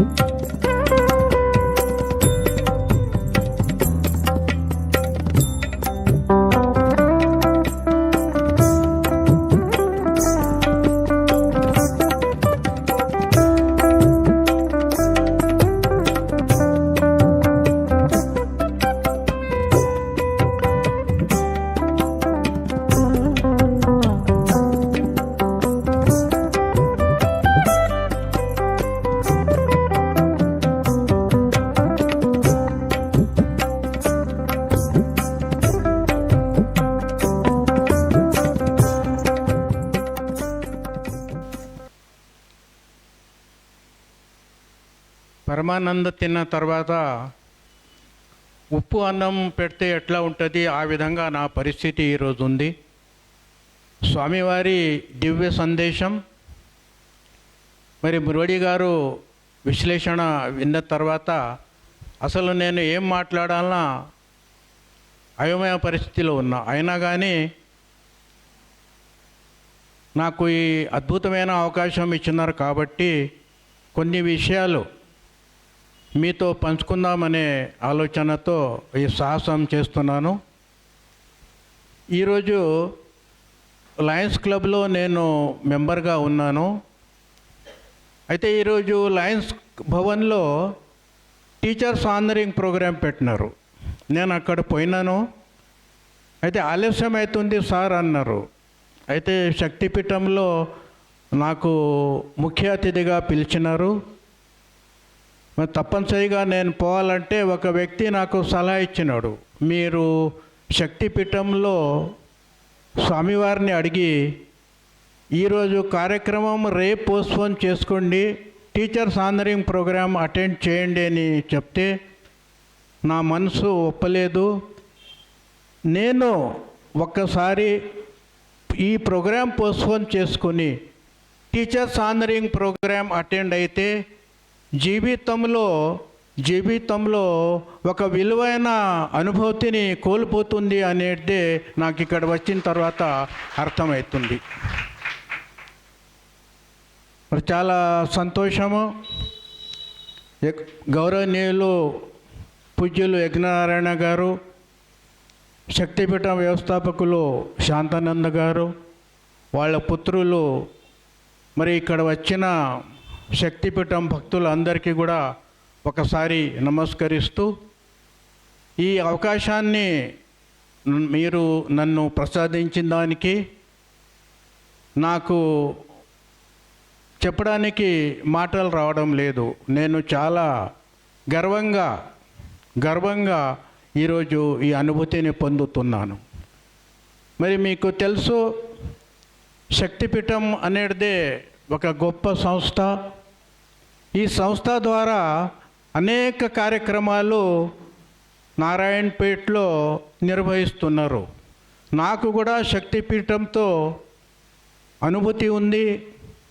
Música పరమానంద తిన్న తర్వాత ఉప్పు అన్నం పెడితే ఎట్లా ఉంటుంది? ఆ విధంగా నా పరిస్థితి ఈరోజు ఉంది. స్వామివారి దివ్య సందేశం. మరి మురళి గారు విశ్లేషణ విన్న తర్వాత అసలు నేను ఏం మాట్లాడాలన్నా అయోమయ పరిస్థితిలో ఉన్నా. అయినా కానీ నాకు ఈ అద్భుతమైన అవకాశం ఇచ్చినారు కాబట్టి కొన్ని విషయాలు మీతో పంచుకుందామనే ఆలోచనతో ఈ సాహసం చేస్తున్నాను. ఈరోజు లయన్స్ క్లబ్లో నేను మెంబర్గా ఉన్నాను. అయితే ఈరోజు లయన్స్ భవన్లో టీచర్స్ ఆనరింగ్ ప్రోగ్రాం పెట్టినారు. నేను అక్కడ పోయినాను. అయితే ఆలస్యం అవుతుంది సార్ అన్నారు. అయితే శక్తిపీఠంలో నాకు ముఖ్య అతిథిగా పిలిచినారు. మరి తప్పనిసరిగా నేను పోవాలంటే ఒక వ్యక్తి నాకు సలహా ఇచ్చినాడు. మీరు శక్తిపీఠంలో స్వామివారిని అడిగి ఈరోజు కార్యక్రమం రేపు పోస్ట్పోన్ చేసుకోండి టీచర్స్ ఆనరింగ్ ప్రోగ్రాం అటెండ్ చేయండి అని చెప్తే నా మనసు ఒప్పలేదు. నేను ఒక్కసారి ఈ ప్రోగ్రాం పోస్ట్పోన్ చేసుకొని టీచర్స్ ఆనరింగ్ ప్రోగ్రాం అటెండ్ అయితే జీవితంలో జీవితంలో ఒక విలువైన అనుభూతిని కోల్పోతుంది అనేది నాకు ఇక్కడ వచ్చిన తర్వాత అర్థమవుతుంది. మరి చాలా సంతోషము. గౌరవనీయులు పూజ్యులు యజ్ఞనారాయణ గారు శక్తిపీఠం వ్యవస్థాపకులు శాంతానంద గారు వాళ్ళ పుత్రులు మరి ఇక్కడ వచ్చిన శక్తిపీఠం భక్తులందరికీ కూడా ఒకసారి నమస్కరిస్తూ ఈ అవకాశాన్ని మీరు నన్ను ప్రసాదించిన దానికి నాకు చెప్పడానికి మాటలు రావడం లేదు. నేను చాలా గర్వంగా గర్వంగా ఈరోజు ఈ అనుభూతిని పొందుతున్నాను. మరి మీకు తెలుసు శక్తిపీఠం అనేదే ఒక గొప్ప సంస్థ. ఈ సంస్థ ద్వారా అనేక కార్యక్రమాలు నారాయణపేట్లో నిర్వహిస్తున్నారు. నాకు కూడా శక్తిపీఠంతో అనుభూతి ఉంది.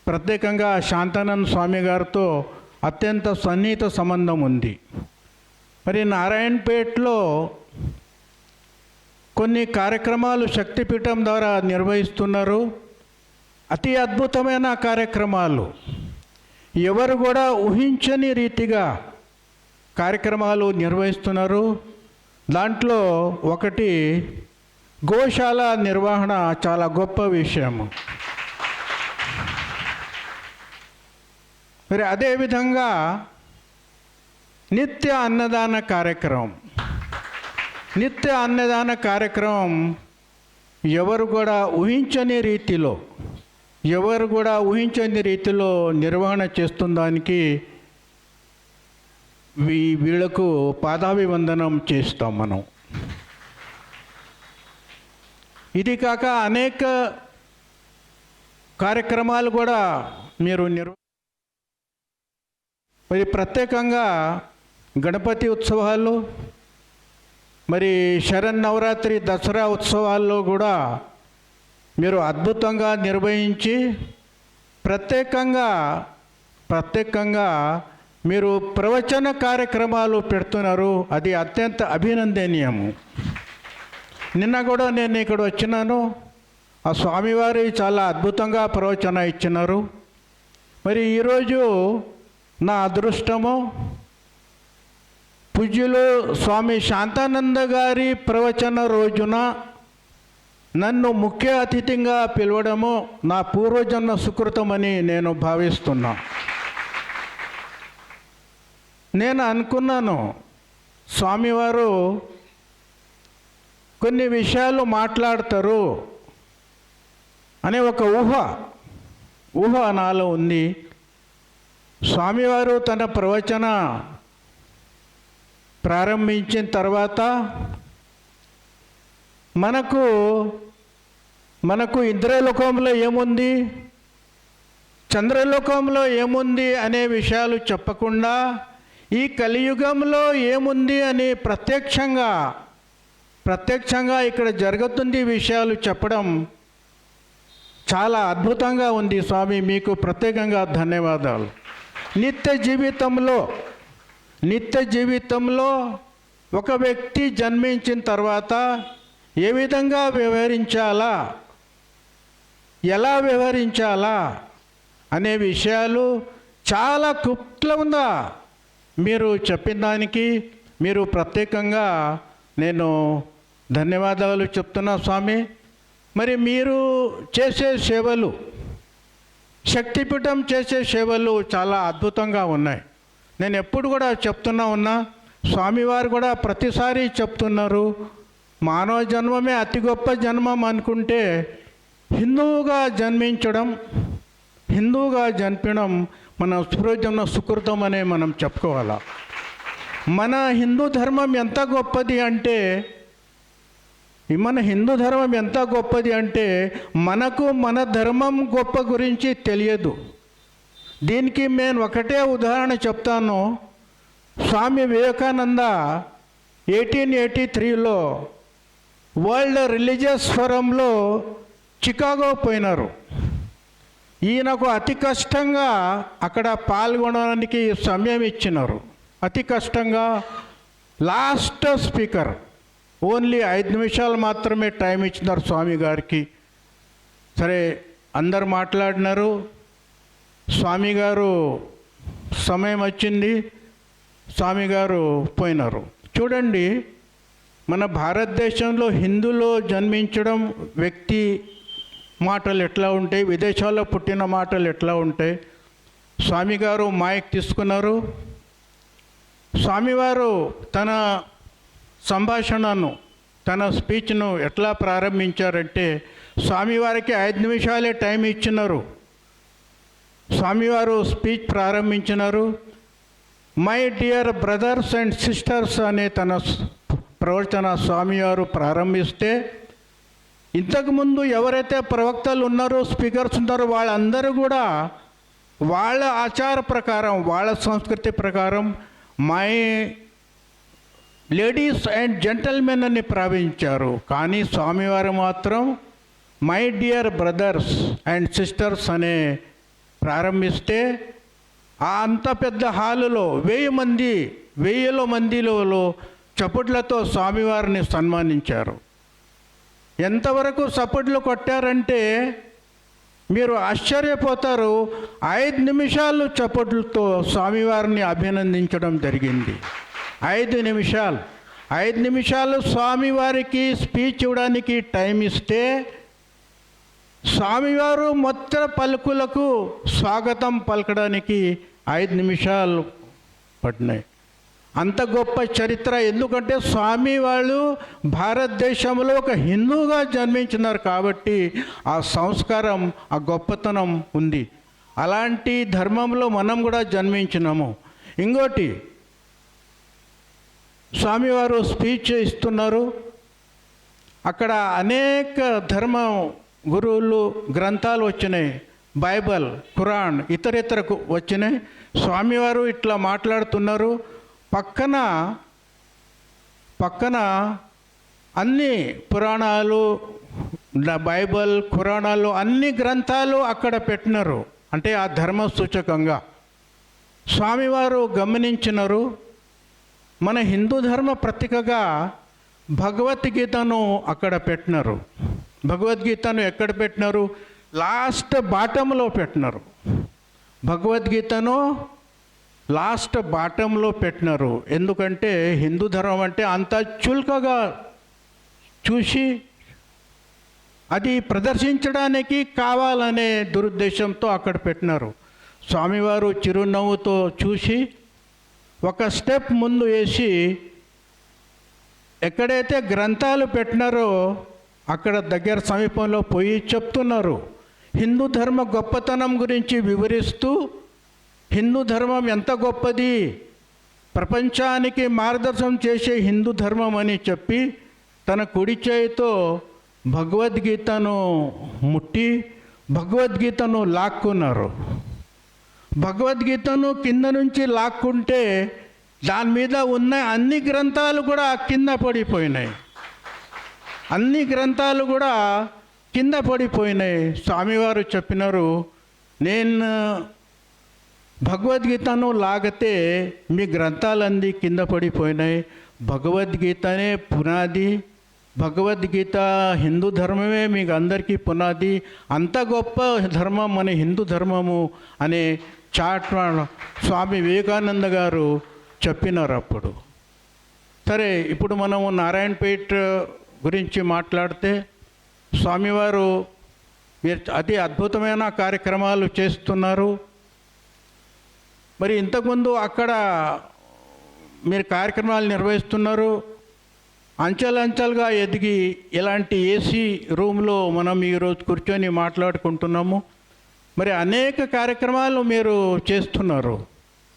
ప్రత్యేకంగా శాంతానంద స్వామి గారితో అత్యంత సన్నిహిత సంబంధం ఉంది. మరి నారాయణపేటలో కొన్ని కార్యక్రమాలు శక్తిపీఠం ద్వారా నిర్వహిస్తున్నారు. అతి అద్భుతమైన కార్యక్రమాలు. ఎవరు కూడా ఊహించని రీతిగా కార్యక్రమాలు నిర్వహిస్తున్నారు. దాంట్లో ఒకటి గోశాల నిర్వహణ చాలా గొప్ప విషయము మరి అదేవిధంగా నిత్య అన్నదాన కార్యక్రమం. నిత్య అన్నదాన కార్యక్రమం ఎవరు కూడా ఊహించని రీతిలో ఎవరు కూడా ఊహించని రీతిలో నిర్వహణ చేస్తుందానికి వీ వీళ్ళకు పాదాభివందనం చేస్తాం మనం. ఇది కాక అనేక కార్యక్రమాలు కూడా మీరు నిర్వ మరి ప్రత్యేకంగా గణపతి ఉత్సవాలు మరి శరన్నవరాత్రి దసరా ఉత్సవాల్లో కూడా మీరు అద్భుతంగా నిర్వహించి ప్రత్యేకంగా ప్రత్యేకంగా మీరు ప్రవచన కార్యక్రమాలు పెడుతున్నారు. అది అత్యంత అభినందనీయము. నిన్న కూడా నేను ఇక్కడ వచ్చినాను. ఆ స్వామివారి చాలా అద్భుతంగా ప్రవచన ఇచ్చినారు. మరి ఈరోజు నా అదృష్టము పూజ్యులు స్వామి శాంతానంద గారి ప్రవచన రోజున నన్ను ముఖ్య అతిథిగా పిలవడము నా పూర్వజన్మ సుకృతమని నేను భావిస్తున్నా. నేను అనుకున్నాను స్వామివారు కొన్ని విషయాలు మాట్లాడతారు అనే ఒక ఊహ ఊహ నాలో ఉంది. స్వామివారు తన ప్రవచన ప్రారంభించిన తర్వాత మనకు మనకు ఇంద్రలోకంలో ఏముంది? చంద్రలోకంలో ఏముంది అనే విషయాలు చెప్పకుండా ఈ కలియుగంలో ఏముంది అని ప్రత్యక్షంగా ప్రత్యక్షంగా ఇక్కడ జరుగుతుంది విషయాలు చెప్పడం చాలా అద్భుతంగా ఉంది స్వామి. మీకు ప్రత్యేకంగా ధన్యవాదాలు. నిత్య జీవితంలో నిత్య జీవితంలో ఒక వ్యక్తి జన్మించిన తర్వాత ఏ విధంగా వ్యవహరించాలా? ఎలా వ్యవహరించాలా? అనే విషయాలు చాలా క్లుప్తంగా మీరు చెప్పిన దానికి మీరు ప్రత్యేకంగా నేను ధన్యవాదాలు చెప్తున్నా స్వామి. మరి మీరు చేసే సేవలు శక్తిపీఠం చేసే సేవలు చాలా అద్భుతంగా ఉన్నాయి. నేను ఎప్పుడు కూడా చెప్తున్నా ఉన్నా స్వామివారు కూడా ప్రతిసారి చెప్తున్నారు. మానవ జన్మమే అతి గొప్ప జన్మం అనుకుంటే హిందువుగా జన్మించడం హిందువుగా జన్పడం మన పూర్వజన్మ సుకృతం అనే మనం చెప్పుకోవాలా? మన హిందూ ధర్మం ఎంత గొప్పది అంటే మన హిందూ ధర్మం ఎంత గొప్పది అంటే మనకు మన ధర్మం గొప్ప గురించి తెలియదు. దీనికి నేను ఒకటే ఉదాహరణ చెప్తాను. స్వామి వివేకానంద ఎయిటీన్ ఎయిటీ త్రీలో వరల్డ్ రిలీజియస్ ఫోరంలో చికాగో పోయినారు. ఈయనకు అతి కష్టంగా అక్కడ పాల్గొనడానికి సమయం ఇచ్చినారు. అతి కష్టంగా లాస్ట్ స్పీకర్ ఓన్లీ ఐదు నిమిషాలు మాత్రమే టైం ఇచ్చినారు స్వామి గారికి. సరే అందరు మాట్లాడినారు. స్వామి గారు సమయం వచ్చింది. స్వామి గారు పోయినారు. చూడండి మన భారతదేశంలో హిందులో జన్మించడం వ్యక్తి మాటలు ఎట్లా ఉంటాయి? విదేశాల్లో పుట్టిన మాటలు ఎట్లా ఉంటాయి? స్వామి గారు మైక్ తీసుకున్నారు. స్వామివారు తన సంభాషణను తన స్పీచ్ను ఎట్లా ప్రారంభించారంటే స్వామివారికి ఐదు నిమిషాలే టైం ఇచ్చినారు. స్వామివారు స్పీచ్ ప్రారంభించినారు. My dear brothers and sisters అనే తన ప్రవచన స్వామివారు ప్రారంభిస్తే ఇంతకుముందు ఎవరైతే ప్రవక్తలు ఉన్నారో స్పీకర్స్ ఉన్నారో వాళ్ళందరూ కూడా వాళ్ళ ఆచార ప్రకారం వాళ్ళ సంస్కృతి ప్రకారం మై లేడీస్ అండ్ జెంటల్మెన్ అని ప్రావించారు. కానీ స్వామివారు మాత్రం my dear brothers and sisters అనే ప్రారంభిస్తే ఆ అంత పెద్ద హాలులో వెయ్యి మంది వెయ్యిలో మందిలో చప్పట్లతో స్వామివారిని సన్మానించారు. ఎంతవరకు చప్పట్లు కొట్టారంటే మీరు ఆశ్చర్యపోతారు. ఐదు నిమిషాలు చప్పట్లతో స్వామివారిని అభినందించడం జరిగింది. ఐదు నిమిషాలు. ఐదు నిమిషాలు స్వామివారికి స్పీచ్ ఇవ్వడానికి టైం ఇస్తే స్వామివారు మొత్తం పలుకులకు స్వాగతం పలకడానికి ఐదు నిమిషాలు పడినాయి అంత గొప్ప చరిత్ర. ఎందుకంటే స్వామి వాళ్ళు భారతదేశంలో ఒక హిందువుగా జన్మించినారు కాబట్టి ఆ సంస్కారం ఆ గొప్పతనం ఉంది. అలాంటి ధర్మంలో మనం కూడా జన్మించినాము. ఇంకోటి స్వామివారు స్పీచ్ ఇస్తున్నారు. అక్కడ అనేక ధర్మ గురువులు గ్రంథాలు వచ్చినాయి. బైబల్ ఖురాన్ ఇతర వచ్చినాయి. స్వామివారు ఇట్లా మాట్లాడుతున్నారు. పక్కన పక్కన అన్ని పురాణాలు బైబల్ పురాణాలు అన్ని గ్రంథాలు అక్కడ పెట్టినారు. అంటే ఆ ధర్మ సూచకంగా స్వామివారు గమనించినారు. మన హిందూ ధర్మ ప్రతీకగా భగవద్గీతను అక్కడ పెట్టినారు. భగవద్గీతను ఎక్కడ పెట్టినారు? లాస్ట్ బాటంలో పెట్టినారు. భగవద్గీతను లాస్ట్ బాటంలో పెట్టినారు. ఎందుకంటే హిందూ ధర్మం అంటే అంత చుల్కగా చూసి అది ప్రదర్శించడానికి కావాలనే దురుద్దేశంతో అక్కడ పెట్టినారు. స్వామివారు చిరునవ్వుతో చూసి ఒక స్టెప్ ముందు వేసి ఎక్కడైతే గ్రంథాలు పెట్టినారో అక్కడ దగ్గర సమీపంలో పోయి చెప్తున్నారు. హిందూ ధర్మ గొప్పతనం గురించి వివరిస్తూ హిందూ ధర్మం ఎంత గొప్పది? ప్రపంచానికి మార్గదర్శనం చేసే హిందూ ధర్మం అని చెప్పి తన కుడి చేయితో భగవద్గీతను ముట్టి భగవద్గీతను లాక్కున్నారు. భగవద్గీతను కింద నుంచి లాక్కుంటే దాని మీద ఉన్న అన్ని గ్రంథాలు కూడా కింద పడిపోయినాయి. అన్ని గ్రంథాలు కూడా కింద పడిపోయినాయి. స్వామివారు చెప్పినారు నేను భగవద్గీతను లాగితే మీ గ్రంథాలన్నీ కింద పడిపోయినాయి. భగవద్గీతనే పునాది. భగవద్గీత హిందూ ధర్మమే మీకు అందరికీ పునాది. అంత గొప్ప ధర్మం మన హిందూ ధర్మము అనే చాట్ స్వామి వివేకానంద గారు చెప్పినారు అప్పుడు. సరే ఇప్పుడు మనము నారాయణపేట గురించి మాట్లాడితే స్వామివారు మీరు అతి అద్భుతమైన కార్యక్రమాలు చేస్తున్నారు. మరి ఇంతకుముందు అక్కడ మీరు కార్యక్రమాలు నిర్వహిస్తున్నారు. అంచెలంచెలుగా ఎదిగి ఇలాంటి ఏసీ రూమ్లో మనం ఈరోజు కూర్చొని మాట్లాడుకుంటున్నాము. మరి అనేక కార్యక్రమాలు మీరు చేస్తున్నారు.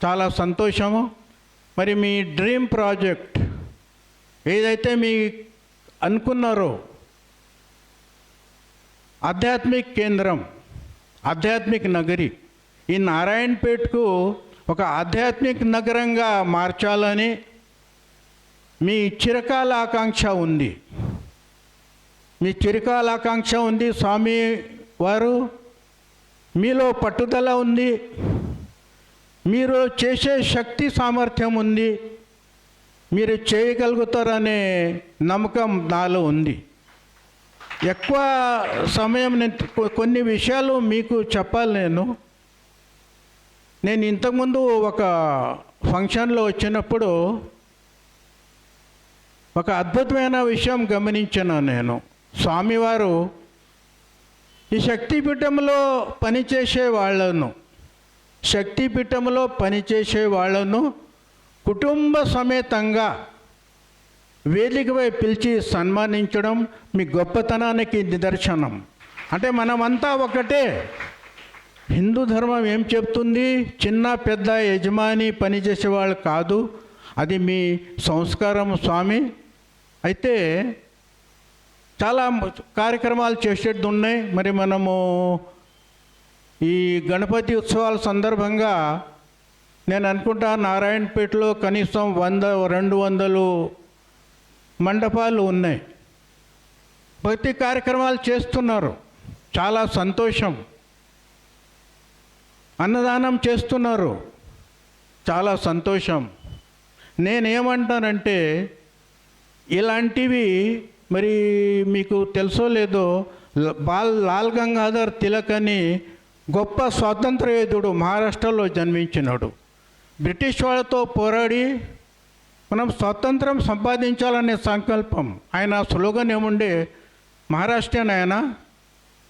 చాలా సంతోషము. మరి మీ డ్రీమ్ ప్రాజెక్ట్ ఏదైతే మీ అనుకున్నారో ఆధ్యాత్మిక కేంద్రం ఆధ్యాత్మిక నగరి ఈ నారాయణపేటకు ఒక ఆధ్యాత్మిక నగరంగా మార్చాలని మీ చిరకాల ఆకాంక్ష ఉంది. మీ చిరకాల ఆకాంక్ష ఉంది స్వామి వారు మీలో పట్టుదల ఉంది మీరు చేసే శక్తి సామర్థ్యం ఉంది మీరు చేయగలుగుతారనే నమ్మకం నాలో ఉంది. ఎక్కువ సమయం నేను కొన్ని విషయాలు మీకు చెప్పాలి నేను. నేను ఇంతకుముందు ఒక ఫంక్షన్లో వచ్చినప్పుడు ఒక అద్భుతమైన విషయం గమనించాను నేను. స్వామివారు ఈ శక్తిపీఠంలో పనిచేసే వాళ్ళను శక్తిపీఠంలో పనిచేసే వాళ్ళను కుటుంబ సమేతంగా వేదికపై పిలిచి సన్మానించడం మీ గొప్పతనానికి నిదర్శనం. అంటే మనమంతా ఒకటే. హిందూ ధర్మం ఏం చెప్తుంది? చిన్న పెద్ద యజమాని పనిచేసేవాళ్ళు కాదు. అది మీ సంస్కారం స్వామి. అయితే చాలా కార్యక్రమాలు చేసేట్టు ఉన్నాయి. మరి మనము ఈ గణపతి ఉత్సవాల సందర్భంగా నేను అనుకుంటా నారాయణపేటలో కనీసం వంద రెండు వందలు మండపాలు ఉన్నాయి. భక్తి కార్యక్రమాలు చేస్తున్నారు. చాలా సంతోషం. అన్నదానం చేస్తున్నారు. చాలా సంతోషం. నేనేమంటానంటే ఇలాంటివి మరి మీకు తెలుసో లేదో ల- బాల్ లాల్ గంగాధర్ తిలక్ అని గొప్ప స్వాతంత్ర యోధుడు మహారాష్ట్రలో జన్మించినాడు. బ్రిటిష్ వాళ్ళతో పోరాడి మనం స్వాతంత్రం సంపాదించాలనే సంకల్పం. ఆయన స్లోగన్ ఏముండే? మహారాష్ట్రన్ ఆయన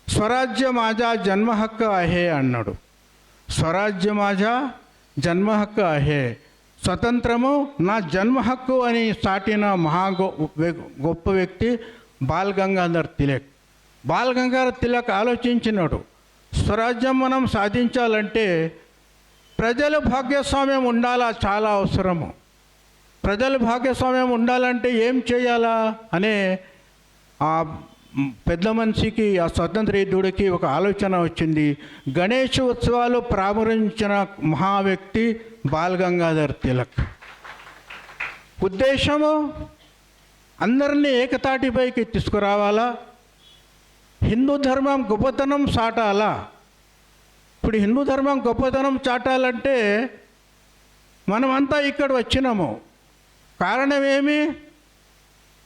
స్వరాజ్య మాజా జన్మ హక్కు అహే అన్నాడు. స్వరాజ్య మాజా జన్మ హక్కు అహే. స్వతంత్రము నా జన్మ హక్కు అని సాటిన మహా గొప్ప వ్యక్తి బాల్ గంగాధర్ తిలక్. బాల్ గంగాధర్ తిలక్ ఆలోచించినాడు స్వరాజ్యం మనం సాధించాలంటే ప్రజల భాగ్యస్వామ్యం ఉండాలా చాలా అవసరము. ప్రజల భాగ్యస్వామ్యం ఉండాలంటే ఏం చేయాలా అనే ఆ పెద్ద మనిషికి ఆ స్వతంత్ర యుద్ధుడికి ఒక ఆలోచన వచ్చింది. గణేష్ ఉత్సవాలు ప్రారంభించిన మహా వ్యక్తి బాల్ గంగాధర్ తిలక్. ఉద్దేశము అందరినీ ఏకతాటిపైకి తీసుకురావాలా? హిందూ ధర్మం గొప్పతనం చాటాలా? ఇప్పుడు హిందూ ధర్మం గొప్పతనం చాటాలంటే మనమంతా ఇక్కడ వచ్చినాము. కారణమేమి?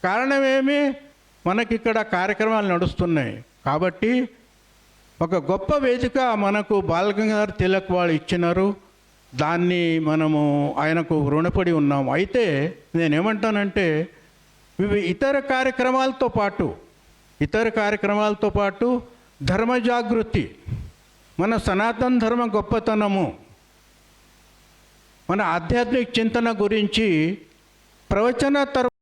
కారణమేమి? మనకి ఇక్కడ కార్యక్రమాలు నడుస్తున్నాయి. కాబట్టి ఒక గొప్ప వేదిక మనకు బాలగంగాధర్ తిలక్ వాళ్ళు ఇచ్చినారు. దాన్ని మనము ఆయనకు రుణపడి ఉన్నాము. అయితే నేనేమంటానంటే ఇవి ఇతర కార్యక్రమాలతో పాటు ఇతర కార్యక్రమాలతో పాటు ధర్మ జాగృతి మన సనాతన ధర్మ గొప్పతనము మన ఆధ్యాత్మిక చింతన గురించి ప్రవచన తర్వాత